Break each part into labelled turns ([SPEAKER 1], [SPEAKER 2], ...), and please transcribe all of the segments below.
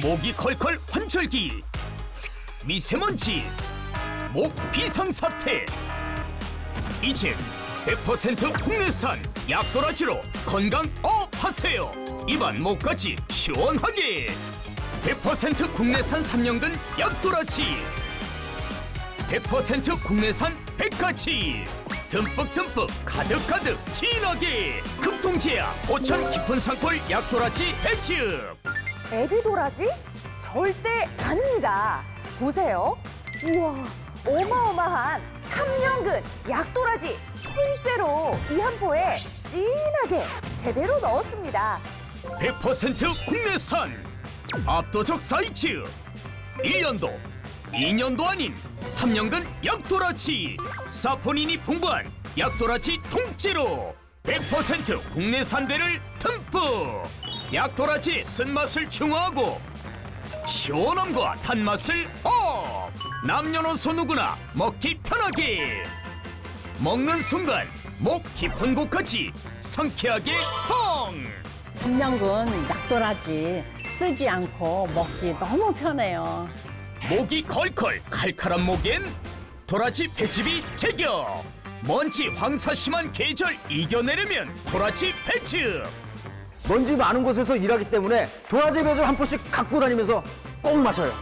[SPEAKER 1] 모기 컬컬 환절기 미세먼지 목 비상사태. 이제 100% 국내산 약도라지로 건강 업 하세요. 입안 목까지 시원하게. 100% 국내산 3년근 약도라지. 100% 국내산 백가치 듬뿍듬뿍 가득가득 진하게. 극동제야 보천 깊은 산골 약도라지 백즙
[SPEAKER 2] 애기 도라지? 절대 아닙니다. 보세요. 우와, 어마어마한 삼년근 약도라지 통째로 이 한 포에 진하게 제대로 넣었습니다.
[SPEAKER 1] 100% 국내산 압도적 사이즈 1년도 2년도 아닌 3년근 약도라치 사포닌이 풍부한 약도라치 통째로 100% 국내산 배를 듬뿍 약도라치 쓴맛을 중화하고 시원함과 단맛을 업! 남녀노소 누구나 먹기 편하게! 먹는 순간 목 깊은 곳까지 상쾌하게 뻥
[SPEAKER 3] 3년근 약도라지 쓰지 않고 먹기 너무 편해요.
[SPEAKER 1] 목이 컬컬 칼칼한 목엔 도라지 배즙이 제격 먼지 황사 심한 계절 이겨내려면 도라지 배즙
[SPEAKER 4] 먼지 많은 곳에서 일하기 때문에 도라지 배즙 한 포씩 갖고 다니면서 꼭 마셔요.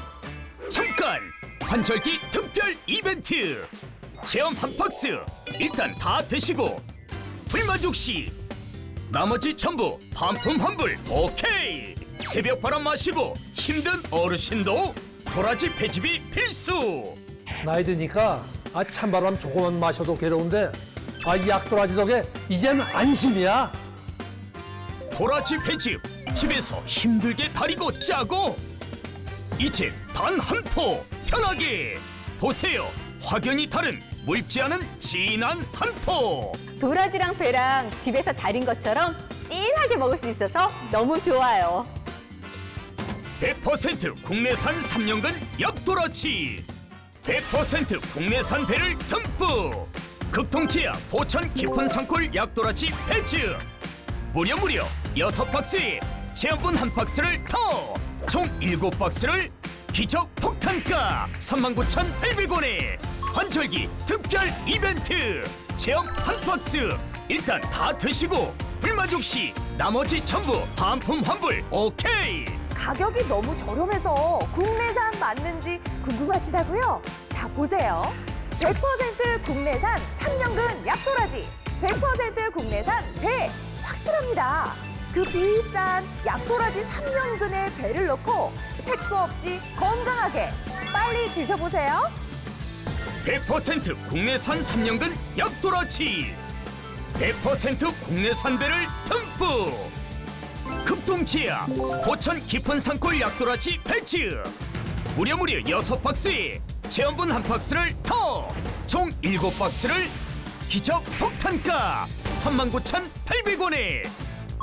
[SPEAKER 1] 잠깐! 환절기 특별 이벤트! 체험 한 박스! 일단 다 드시고! 불만족 시 나머지 전부 반품 환불 오케이! 새벽 바람 마시고 힘든 어르신도 도라지 배즙이 필수!
[SPEAKER 5] 나이 드니까 아 찬바람 조금만 마셔도 괴로운데 아 이 약도라지 덕에 이젠 안심이야.
[SPEAKER 1] 도라지 배즙 집에서 힘들게 다리고 짜고. 이제 단한 포. 편하게. 보세요. 확연히 다른 묽지 않은 진한 한포.
[SPEAKER 6] 도라지랑 배랑 집에서 달인 것처럼 진하게 먹을 수 있어서 너무 좋아요.
[SPEAKER 1] 100% 국내산 3년근 약도라치. 100% 국내산 배를 듬뿍. 극통치약 보천 깊은 산골 약도라치 배즙. 무려 무려 6박스에 체험분 한 박스를 더총 7박스를 기적 폭탄가 39,800원에 환절기 특별 이벤트 체험 한 박스 일단 다 드시고 불만족 시 나머지 전부 반품 환불 오케이
[SPEAKER 2] 가격이 너무 저렴해서 국내산 맞는지 궁금하시다고요? 자, 보세요. 100% 국내산 삼년근 약도라지. 100% 국내산 배. 확실합니다. 그 비싼 약도라지 삼년근의 배를 넣고 색소 없이 건강하게 빨리 드셔보세요.
[SPEAKER 1] 100% 국내산 3년근 약도라치 100% 국내산 배를 듬뿍. 극동치약 고천 깊은 산골 약도라치 배츠 무려 무려 6박스에 체험분 한 박스를 더 총 7박스를 기적 폭탄가 39,800원에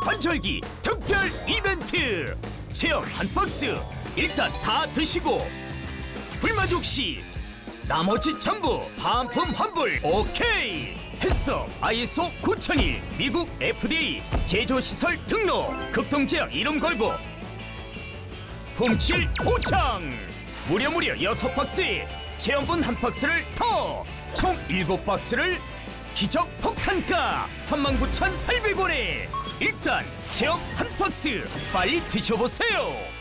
[SPEAKER 1] 환절기 특별 이벤트. 체험 한 박스 일단 다 드시고. 불만족 시 나머지 전부 반품 환불 오케이. 했어 ISO 9001 미국 FDA 제조시설 등록 극동제약 이름 걸고. 품질 보장. 무려 무려 6박스에 체험분 한 박스를 더총 7박스를 기적 폭탄가 39,800원에 일단 체험 한 박스 빨리 드셔보세요